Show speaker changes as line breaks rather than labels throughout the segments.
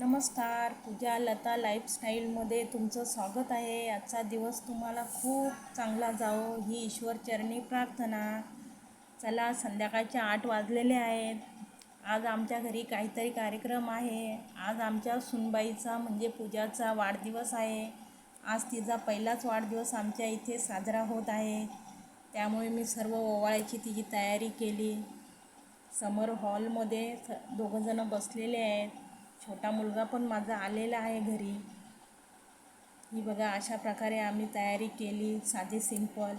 नमस्कार पूजा लता लाईफस्टाईलमध्ये तुमचं स्वागत आहे. आजचा दिवस तुम्हाला खूप चांगला जावो ही ईश्वरचरणी प्रार्थना. चला संध्याकाळचे आठ वाजलेले आहेत. आज आमच्या घरी काहीतरी कार्यक्रम आहे. आज आमच्या सुनबाईचा म्हणजे पूजाचा वाढदिवस आहे. आज तिचा पहिलाच वाढदिवस आमच्या इथे साजरा होत आहे. त्यामुळे मी सर्व ओवाळ्याची तिची तयारी केली. समोर हॉलमध्ये स दोघंजणं बसलेले आहेत. छोटा मुलगा पण माझा आलेला आहे घरी. ही बघा अशा प्रकारे आम्ही तयारी केली साधी सिंपल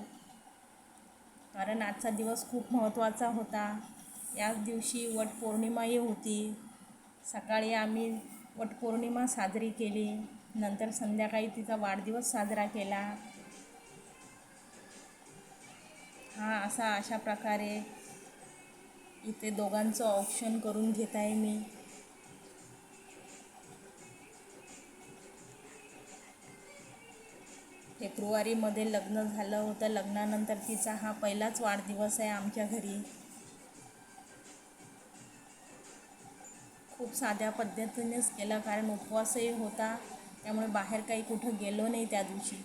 कारण आजचा दिवस खूप महत्त्वाचा होता. याच दिवशी वटपौर्णिमाही होती. सकाळी आम्ही वटपौर्णिमा साजरी केली. नंतर संध्याकाळी तिचा वाढदिवस साजरा केला. हा असा अशा प्रकारे इथे दोघांचं ऑप्शन करून घेत आहे मी. फेब्रुवारीमध्ये लग्न झालं होतं. लग्नानंतर तिचा हा पहिलाच वाढदिवस आहे आमच्या घरी. खूप साध्या पद्धतीनेच केला कारण उपवासही होता. त्यामुळे बाहेर काही कुठं गेलो नाही त्या दिवशी.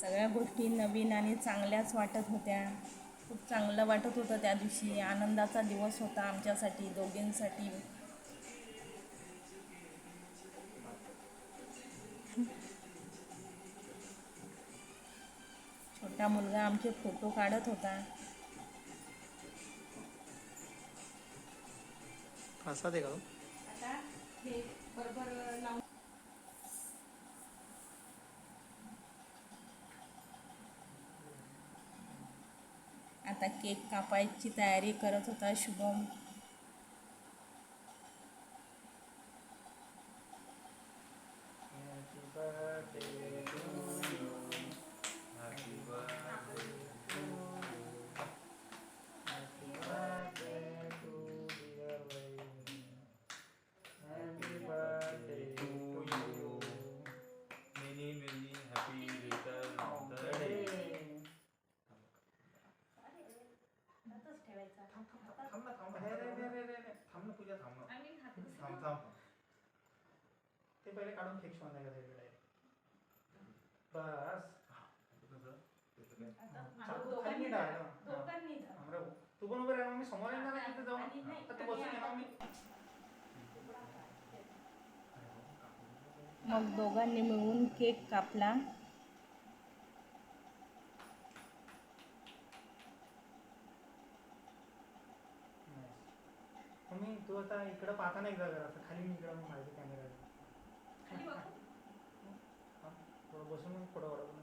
सगळ्या गोष्टी नवीन आणि चांगल्याच वाटत होत्या. खूप चांगलं वाटत होतं त्या दिवशी. आनंदाचा दिवस होता आमच्यासाठी दोघींसाठी. छोटा मुलगा आमचे फोटो काढत होता? आता हे बरोबर लावून आता केक कापायची तयारी करत होता शुभम.
शिवाय नाही का साईडला बस. हा. तू पण उभं राहा मग मी समोर येणार नाही तिथे जाऊन. आता तू बसून येणार मी.
मग दोघांनी मिळून केक कापला.
मम्मी तू आता इकडं पाहता नाही एकदा जरा? असं खाली मी इकडं माहिती कॅमेरा थोडं बसून मग थोडं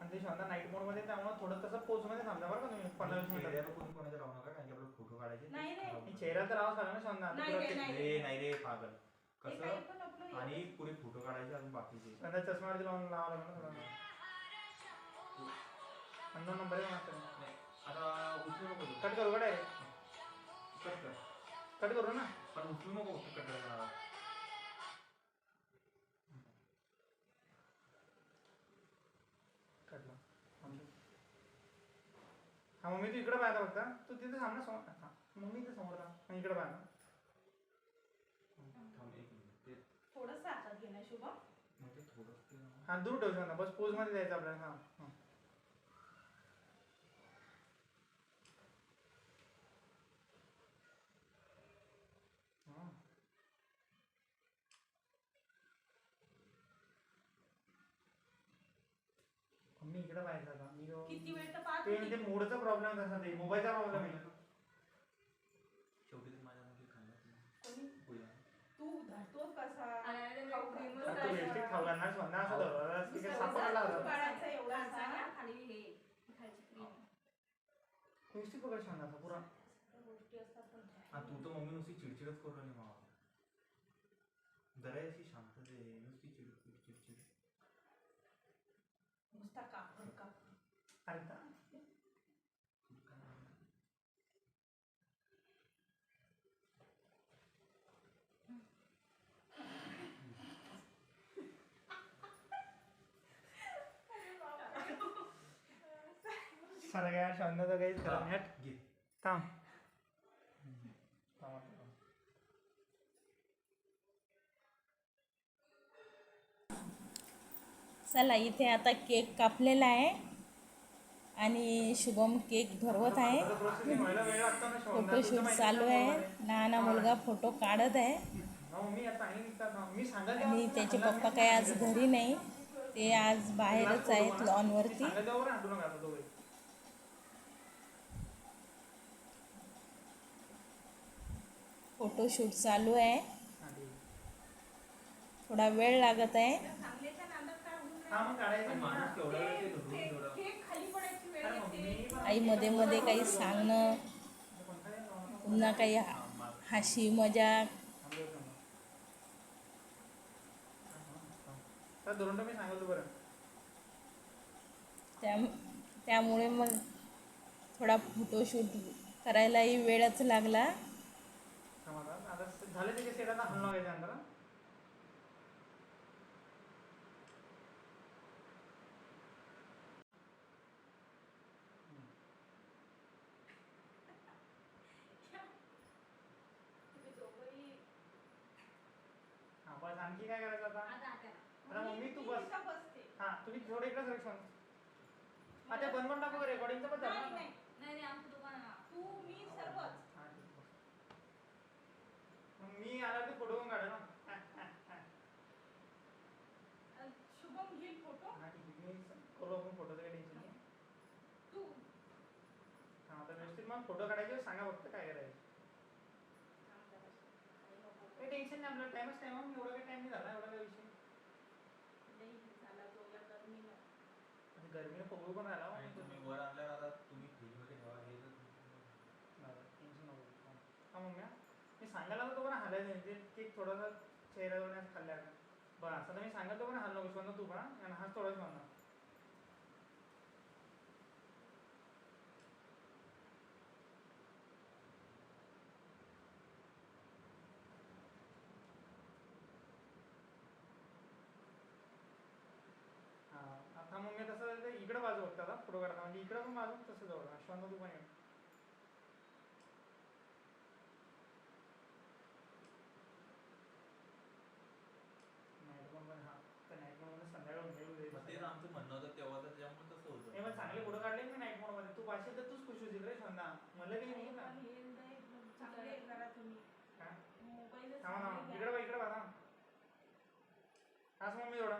आणि ते शांता नाईट मोडमध्ये त्यामुळे थोडं तसं पोच मध्ये थांबता बरं का तुम्ही? पंधरा वीस मिनिटं.
कोणी कोणाचं राहू नका कारण की आपल्याला फोटो काढायचे
नाही.
चेहरा तर राहावं लागला ना शांता.
नाही रे, नाही.
रे नाही रे पागल. कसं? आणि पुढे फोटो काढायचे अजून बाकीचे.
शांता चष्मावरती लावून लावावं लागलं ना थोडं अन्न नंबर.
नाही, आता उचलू नको तू.
कट करू का डायरेक्ट
कट कर.
कट करू ना.
पण उचलू नको कट करायला.
हा मम्मी तू इकडे पाहता फक्त तू तिथे थांब ना समोर हा मम्मी इथे समोर थांब. इकडे पाहा ना.
थांब एक मिनिट ते
थोडस हातात घेणं शुभम.
मग ते थोडं ते ना.
हा दूर ठेवू शकता. बस पोजमध्ये जायचं आपल्याला. हा हा. हा. मम्मी इकडे पाहायचं आता. मी
किती वेळ तर
ते. ते मोडचा प्रॉब्लेम तसा ते. मोबाईलचा प्रॉब्लेम आहे.
शेवटी ते माझ्या मुली खाल्लं
तू धरतो कसा कसा?
असं होता
एवढा असा.
खाली हे. खायची क्रीम
पकड छान असा पुरा.
गोष्टी असतात पण
हा तू तर मम्मी नुसती चिडचिडच करू राहिली मावा. जरा अशी शांत दे नुसती चिडचिड चिडचिड.
नुसता कापड कापड.
अरे ता-
तू काय
शहाण्णवचा काहीच खरं नाही हट.
घे
थांब थांब आता.
चला इथे आता केक कापलेला आहे. आणि शुभम केक भरवत आहे. फोटोशूट चालू
आहे.
आहे लहान मुलगा फोटो काढत आहे. आणि त्याचे पप्पा काही आज घरी नाही. ते आज बाहेरच आहेत लॉनवरती. फोटोशूट चालू आहे. थोडा वेळ लागत आहे.
हा, मग काढायचं
पण
ना.
माणूस केवढा वेळ ते धरून ठेवला.
अरे मम्मी पण-
आई मध्ये मध्ये काही सांगणं पुन्हा काही हाशी मजाक
थांबव, थांबव. तर धरून तर मी सांगतो बरं
त्या त्यामुळे मग थोडा फोटोशूट करायलाही वेळच लागला
आता. झाले व्हायचं अंदर हा बस आणखी काय करायचं आता? आता मम्मी तू बस. हा तुम्ही थोडं इकडे सर आता बनवून टाकू रेकॉर्डिंगचं पण झालं?
नाही. रे आमचं दुकान.
तू मी सर्वच.
मी आला तर फोटो काढा ना.
शुभम घेईल फोटो.
हा, ठीक आहे. मी करू आपण फोटोचं काही टेन्शन नाही.
तू.
हा आता व्यवस्थित मग फोटो काढायचे सांगा फक्त काय करायचं. टेन्शन नाही आपल्याला. टाइमच टाइम एवढा काही टाइम नाही झाला एवढा काही विषय आणि गरमीने पगळू पण राहिला
आणि तुम्ही वर आणल्यावर आता तुम्ही फ्रीजमध्ये ठेवा हे
टेन्शन नको. हा. हा. मी सांगायला तर तो पण हालायचं नाही. ते केक थोडासा चेहऱ्यावर खाल्ल्या बरं असं तर मी सांगतो पण हाल नको शिवंत तू पण हा. आणि हाच थोडाच म्हणणार हा आता मग मी तसं ते इकडं बाजू बघता आता फोटो काढता म्हणजे इकडं पण बाजू तसं जवळ शिवंत तू पण ये नाईट मोड पण हा तर नाईट मोडमध्ये संध्याकाळ
मग तेच
होऊन
आमचं म्हणणं होतं तेव्हा तर त्यामुळे तसं होतं
हे मग चांगले फोटो काढले मी पाचशे तर तूच खुश होशील रे संध्या म्हणलं की? नाही
चांगले करा तुम्ही.
काय?
मोबाईल
थांबा थांबा. इकडे बघ इकडे बघा हाच मग मी एवढा.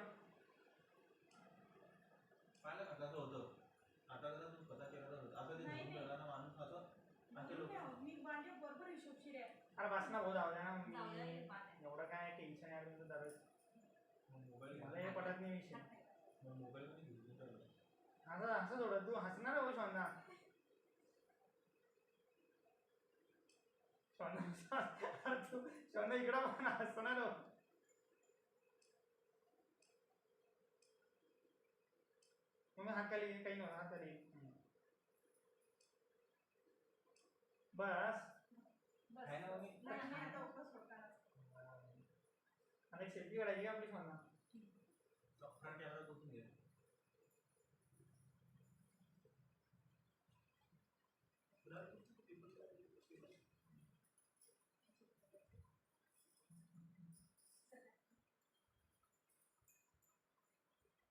पाहिलं का? कसं होतं. आता कसं तू स्वतः केलं तर होतं. असं ते
नाही,
धरून
नाही.
ठेवला ना माणूस असं असे लोक
मी माझ्या बरोबर हिशोबशीर आहे
अरे बस ना भाऊ जाऊ द्या ना
जाऊ द्या,
मी
हे पाहत आहे.
एवढं काय टेन्शन आहे तुमचं दररोज
मग मोबाईल
मला हे पटत नाही विषय
मग मोबाईल मध्ये घेऊन ठेवलं
असं असं थोडं तू हसणार हो शोना. शोना तू शोना इकडं पण हसणार हो. मग मी हात खाली काही नव्हतं हात हम्म. बस.
आहे ना?
आणि एक सेल्फी काढायची का आपली शोना
फ्रंट कॅमेरा बसून घे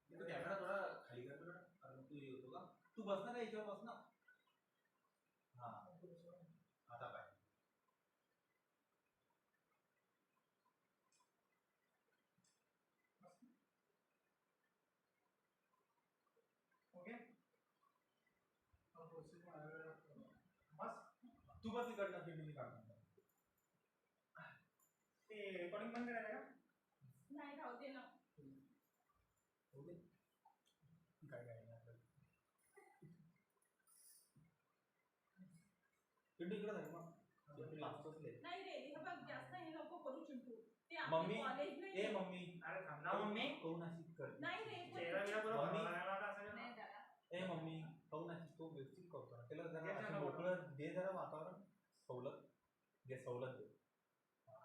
तू कॅमेरा थोडा खाली कर थोडा कारण तू हे बसणार आहे याच्यावर बसणार हा. आता काय?
ओके? बस.
तू बस इकडनं फिल्ड मी
ते रेकॉर्डिंग बंद करायला का
नाही राहू दे ना
ओके काय काय नाही आपल्याला फिल्ड इकडं झाली मग.
नाही रे हे बघ जास्त हे नको करू चिंटू. ते
मम्मी,
कॉलेज
ए मम्मी.
अरे थांब ना. मम्मी
अशी कर.
नाही रे
चेहरा बिरा बरोबर
मम्मी.
नाही. दादा
ए मम्मी अशी तो व्यवस्थित करतो ना. त्याला जरा असं. मोकळं दे जरा वातावरण. सवलत दे सवलत दे. हा.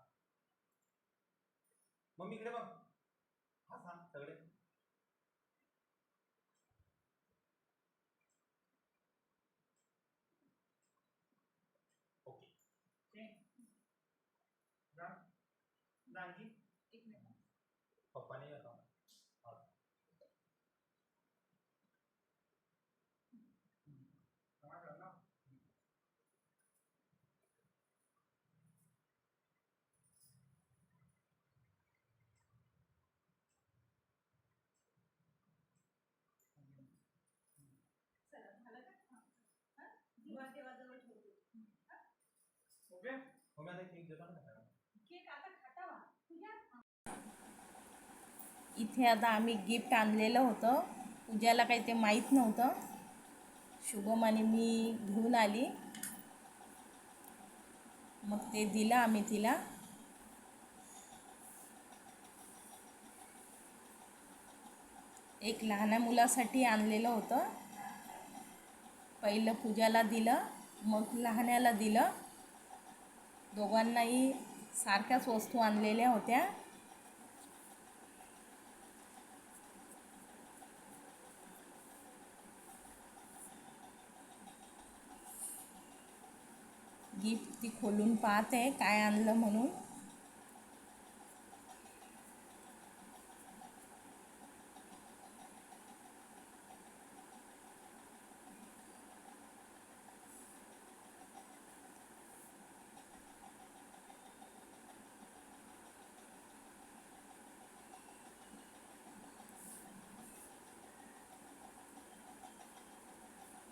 मम्मी इकडे बघ हा सांग सगळे
आता आणखी
एक मिनिट.
पप्पाने का हा.
टमाटर ना.
चला झालं का? हा. हा? देवाजवळ ठेवतो
ओके
हो? आता केक देतो ना खायला.
केक आता खातावा तुझ्या
इथे आता आम्ही गिफ्ट आणलेलं होतं. पूजाला काही ते माहीत नव्हतं. शुभम आणि मी घेऊन आली. मग ते दिलं आम्ही तिला. एक लहान मुलासाठी आणलेलं होतं. पहिलं पूजाला दिलं मग लहान्याला दिलं. दोघांनाही सारख्याच वस्तू आणलेल्या होत्या. गिफ्ट ती खोलून पाहते काय आणलं म्हणून.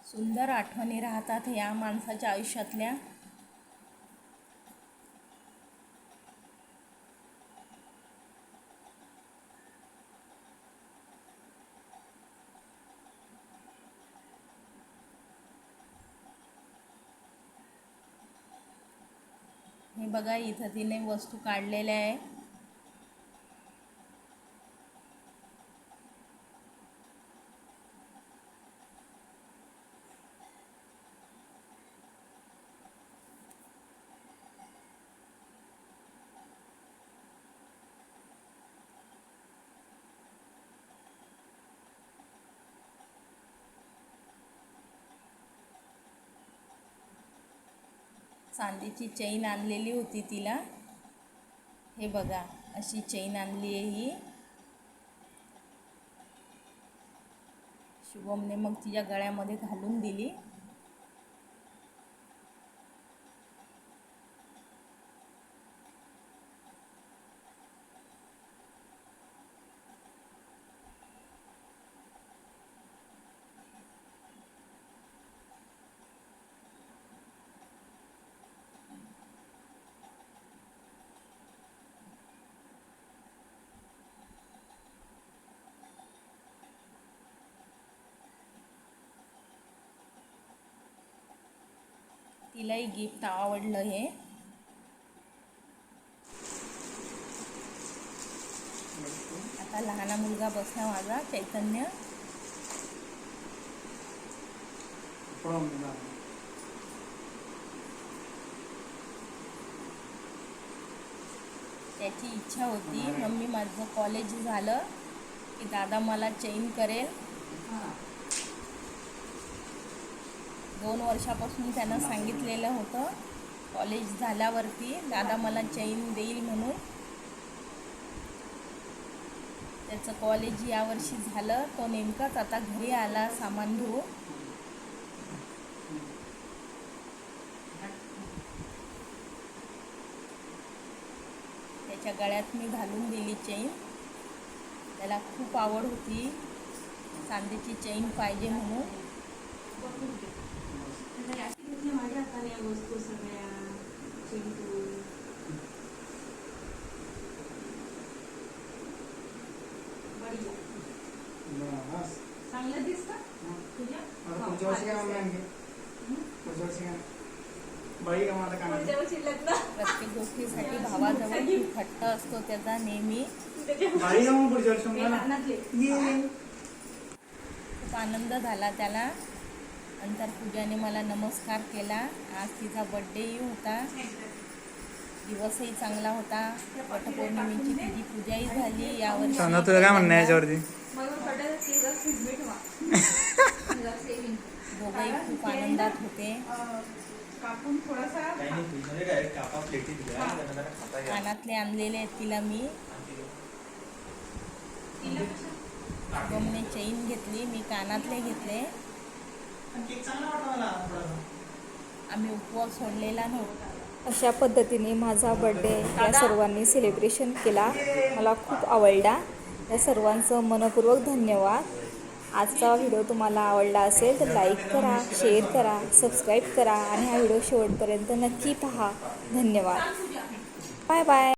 सुंदर आठवणी राहतात या माणसाच्या आयुष्यातल्या. बघा इथं तिने वस्तू काढलेल्या आहे चांदीची चैन आणलेली होती तिला. हे बघा अशी चैन आणली आहे ही. शुभमने मग तिच्या गळ्यामध्ये घालून दिली. तिलाही गिफ्ट आवडलं हे. आता लहान मुलगा बसला माझा चैतन्य. त्याची इच्छा होती मम्मी माझं कॉलेज झालं की दादा मला चेन करेल. दोन वर्षापासून त्यानं सांगितलेलं होतं. कॉलेज झाल्यावरती दादा मला चैन देईल म्हणून. त्याचं कॉलेज यावर्षी झालं. तो नेमकाच आता घरी आला सामान घेऊन. त्याच्या गळ्यात मी घालून दिली चैन. त्याला खूप आवड होती. चांदीची चैन पाहिजे म्हणून.
माझ्या हाताने या वस्तू सगळ्या चांगलं दिसतं तुझ्या
पुढच्या वर्षी काय मम्मी आणखी पुढच्या वर्षी काय बाई का मला काय
पुढच्या वर्षी लग्न
प्रत्येक गोष्टीसाठी भावाजवळ खूप हट्ट असतो त्याचा नेहमी
पुढच्या वर्षी
हे
मला
खूप आनंद झाला त्याला नंतर पूजाने मला नमस्कार केला. आज तिचा बड्डेही होता. दिवसही चांगला होता. वटपौर्णिमेची तिची पूजाही झाली. यावर्षी
काय म्हणणं आहे याच्यावरती?
दोघंही खूप आनंदात होते. कानातले आणलेले आहेत तिला मी. गोमने चेन घेतली. मी कानातले घेतले.
केक चांगला वाटला मला थोडासा
आम्ही उपवास सोडलेला नव्हता.
अशा पद्धतीने माझा बड्डे या सर्वांनी सेलिब्रेशन केला. मला खूप आवडला. या सर्वांचं मनपूर्वक धन्यवाद. आजचा व्हिडिओ तुम्हाला आवडला असेल तर लाईक करा शेअर करा सबस्क्राईब करा आणि हा व्हिडिओ शेवटपर्यंत नक्की पहा. धन्यवाद. Bye bye